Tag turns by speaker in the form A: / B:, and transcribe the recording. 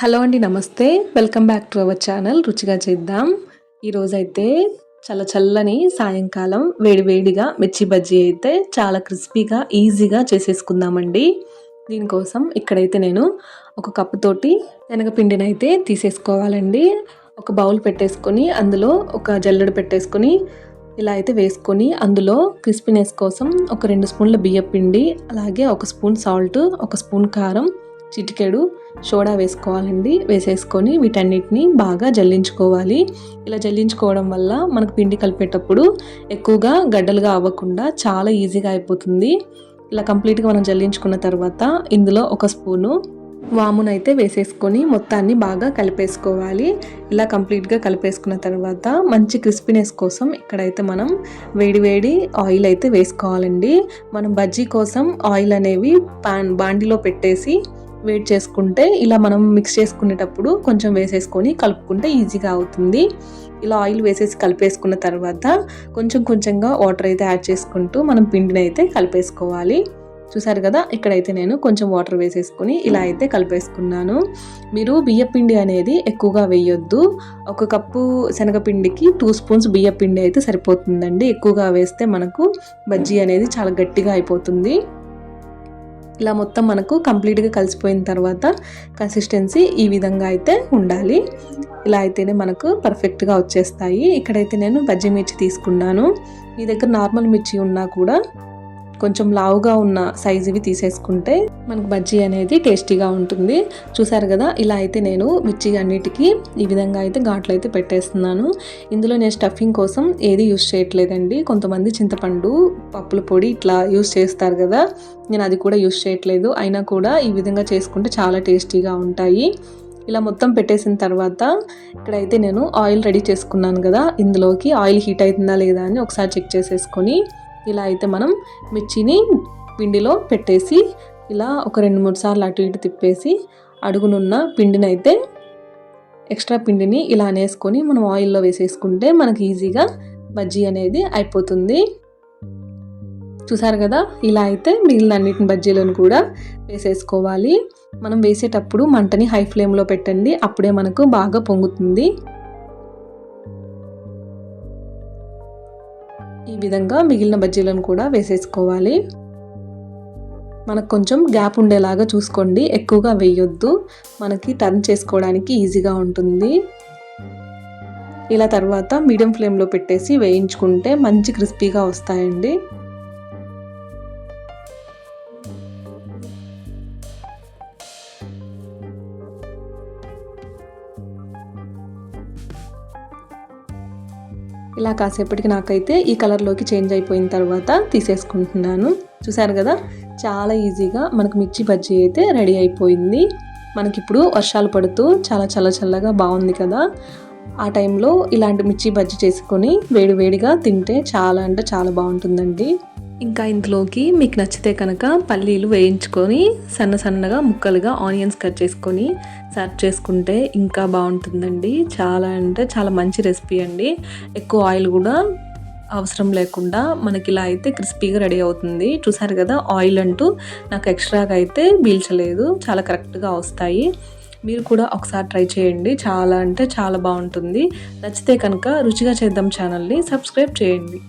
A: Hello అండి నమస్తే. Welcome back to our channel రుచిగా చేద్దాం. ఈరోజైతే చల్ల చల్లని సాయంకాలం వేడివేడిగా మిర్చి బజ్జీ అయితే చాలా క్రిస్పీగా ఈజీగా చేసేసుకుందామండి. దీనికోసం ఇక్కడైతే నేను ఒక కప్పు తోటి శనగపిండిని అయితే తీసేసుకోవాలండి. ఒక బౌల్ పెట్టేసుకొని అందులో ఒక జల్లెడ పెట్టేసుకొని ఇలా అయితే వేసుకొని అందులో క్రిస్పీనెస్ కోసం ఒక రెండు స్పూన్ల బియ్య పిండి అలాగే ఒక స్పూన్ సాల్ట్ ఒక స్పూన్ కారం చిటికెడు సోడా వేసుకోవాలండి. వేసేసుకొని వీటన్నిటిని బాగా జల్లించుకోవాలి. ఇలా జల్లించుకోవడం వల్ల మనకు పిండి కలిపేటప్పుడు ఎక్కువగా గడ్డలుగా అవ్వకుండా చాలా ఈజీగా అయిపోతుంది. ఇలా కంప్లీట్గా మనం జల్లించుకున్న తర్వాత ఇందులో ఒక స్పూను వామునైతే వేసేసుకొని మొత్తాన్ని బాగా కలిపేసుకోవాలి. ఇలా కంప్లీట్గా కలిపేసుకున్న తర్వాత మంచి క్రిస్పీనెస్ కోసం ఇక్కడైతే మనం వేడివేడి ఆయిల్ అయితే వేసుకోవాలండి. మనం బజ్జీ కోసం ఆయిల్ అనేవి పాన్ బాండిలో పెట్టేసి వేడి చేసుకుంటే ఇలా మనం మిక్స్ చేసుకునేటప్పుడు కొంచెం వేసేసుకొని కలుపుకుంటే ఈజీగా అవుతుంది. ఇలా ఆయిల్ వేసేసి కలిపేసుకున్న తర్వాత కొంచెం కొంచెంగా వాటర్ అయితే యాడ్ చేసుకుంటూ మనం పిండిని అయితే కలిపేసుకోవాలి. చూసారు కదా ఇక్కడైతే నేను కొంచెం వాటర్ వేసేసుకుని ఇలా అయితే కలిపేసుకున్నాను. మీరు బియ్యపిండి అనేది ఎక్కువగా వేయొద్దు. ఒక కప్పు శనగపిండికి టూ స్పూన్స్ బియ్యపిండి అయితే సరిపోతుందండి. ఎక్కువగా వేస్తే మనకు బజ్జీ అనేది చాలా గట్టిగా అయిపోతుంది. ఇలా మొత్తం మనకు కంప్లీట్గా కలిసిపోయిన తర్వాత కన్సిస్టెన్సీ ఈ విధంగా అయితే ఉండాలి. ఇలా అయితేనే మనకు పర్ఫెక్ట్గా వచ్చేస్తాయి. ఇక్కడైతే నేను బజ్జీ మిర్చి తీసుకున్నాను. మీ దగ్గర నార్మల్ మిర్చి ఉన్నా కూడా కొంచెం లావుగా ఉన్న సైజువి తీసేసుకుంటే మనకు బజ్జీ అనేది టేస్టీగా ఉంటుంది. చూసారు కదా ఇలా అయితే నేను మిర్చి అన్నిటికీ ఈ విధంగా అయితే ఘాట్లు అయితే పెట్టేస్తున్నాను. ఇందులో నేను స్టఫింగ్ కోసం ఏది యూస్ చేయట్లేదండి. కొంతమంది చింతపండు పప్పుల పొడి ఇట్లా యూస్ చేస్తారు కదా నేను అది కూడా యూస్ చేయట్లేదు. అయినా కూడా ఈ విధంగా చేసుకుంటే చాలా టేస్టీగా ఉంటాయి. ఇలా మొత్తం పెట్టేసిన తర్వాత ఇక్కడైతే నేను ఆయిల్ రెడీ చేసుకున్నాను కదా ఇందులోకి ఆయిల్ హీట్ అవుతుందా లేదా అని ఒకసారి చెక్ చేసేసుకొని ఇలా అయితే మనం మిర్చిని పిండిలో పెట్టేసి ఇలా ఒక రెండు మూడు సార్లు అటు ఇటు తిప్పేసి అడుగునున్న పిండిని అయితే ఎక్స్ట్రా పిండిని ఇలా అనేసుకొని మనం ఆయిల్లో వేసేసుకుంటే మనకి ఈజీగా బజ్జీ అనేది అయిపోతుంది. చూసారు కదా? ఇలా అయితే మిగిలిన అన్నిటిని బజ్జీలను కూడా వేసేసుకోవాలి. మనం వేసేటప్పుడు మంటని హై ఫ్లేమ్లో పెట్టండి. అప్పుడే మనకు బాగా పొంగుతుంది. ఈ విధంగా మిగిలిన బజ్జీలను కూడా వేసేసుకోవాలి. మనకు కొంచెం గ్యాప్ ఉండేలాగా చూసుకోండి. ఎక్కువగా వేయొద్దు. మనకి టర్న్ చేసుకోవడానికి ఈజీగా ఉంటుంది. ఇలా తర్వాత మీడియం ఫ్లేమ్లో పెట్టేసి వేయించుకుంటే మంచి క్రిస్పీగా వస్తాయండి. ఇలా కాసేపటికి నాకైతే ఈ కలర్లోకి చేంజ్ అయిపోయిన తర్వాత తీసేసుకుంటున్నాను. చూసారు కదా? చాలా ఈజీగా మనకు మిర్చి బజ్జీ అయితే రెడీ అయిపోయింది. మనకిప్పుడు వర్షాలు పడుతూ చాలా చల్ల చల్లగా బాగుంది కదా? ఆ టైంలో ఇలాంటి మిర్చి బజ్జీ చేసుకొని వేడి వేడిగా తింటే చాలా అంటే చాలా బాగుంటుందండి. ఇంకా ఇందులోకి మీకు నచ్చితే కనుక పల్లీలు వేయించుకొని సన్న సన్నగా ముక్కలుగా ఆనియన్స్ కట్ చేసుకొని సర్వ్ చేసుకుంటే ఇంకా బాగుంటుందండి. చాలా అంటే చాలా మంచి రెసిపీ అండి. ఎక్కువ ఆయిల్ కూడా అవసరం లేకుండా మనకి ఇలా అయితే క్రిస్పీగా రెడీ అవుతుంది. చూసారు కదా ఆయిల్ అంటూ నాకు ఎక్స్ట్రాగా అయితే పీల్చలేదు. చాలా కరెక్ట్గా వస్తాయి. మీరు కూడా ఒకసారి ట్రై చేయండి. చాలా అంటే చాలా బాగుంటుంది. నచ్చితే కనుక రుచిగా చేద్దాం ఛానల్ని సబ్స్క్రైబ్ చేయండి.